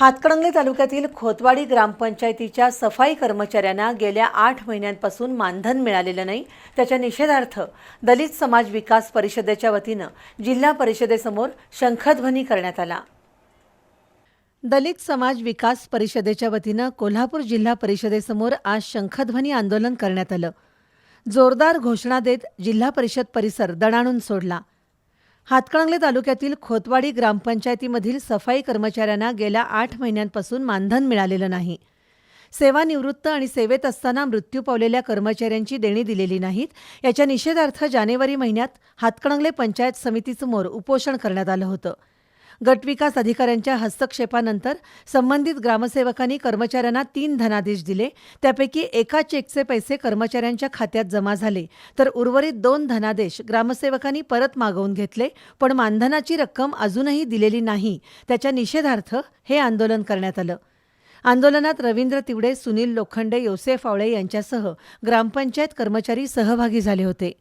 हातकणंगले तालुक्यातील खोतवाडी ग्रामपंचायतीच्या सफाई कर्मचाऱ्यांना गेल्या आठ महिन्यांपासून मानधन मिळालेलं नाही. त्याच्या निषेधार्थ दलित समाज विकास परिषदेच्या वतीनं जिल्हा परिषदेसमोर शंखध्वनी करण्यात आला. दलित समाज विकास परिषदेच्या वतीनं कोल्हापूर जिल्हा परिषदेसमोर आज शंखध्वनी आंदोलन करण्यात आलं. जोरदार घोषणा देत जिल्हा परिषद परिसर दणाणून सोडला. हातकणंगले तालुक्यातील खोतवाडी ग्रामपंचायतीमधील सफाई कर्मचाऱ्यांना गेल्या आठ महिन्यांपासून मानधन मिळालेलं नाही. सेवानिवृत्त आणि सेवेत असताना मृत्यू पावलेल्या कर्मचाऱ्यांची देणी दिलेली नाहीत. याच्या निषेधार्थ जानेवारी महिन्यात हातकणंगले पंचायत समितीसमोर उपोषण करण्यात आलं होतं. गटविकास अधिकाऱ्यांच्या हस्तक्षेपानंतर संबंधित ग्रामसेवकांनी कर्मचाऱ्यांना तीन धनादेश दिले. त्यापैकी एका चेकचे पैसे कर्मचाऱ्यांच्या खात्यात जमा झाले. तर उर्वरित दोन धनादेश ग्रामसेवकांनी परत मागवून घेतले पण मानधनाची रक्कम अजूनही दिलेली नाही. त्याच्या निषेधार्थ हे आंदोलन करण्यात आलं. आंदोलनात रवींद्र तिवडे सुनील लोखंडे योसेफ आवळे यांच्यासह ग्रामपंचायत कर्मचारी सहभागी झाले होते.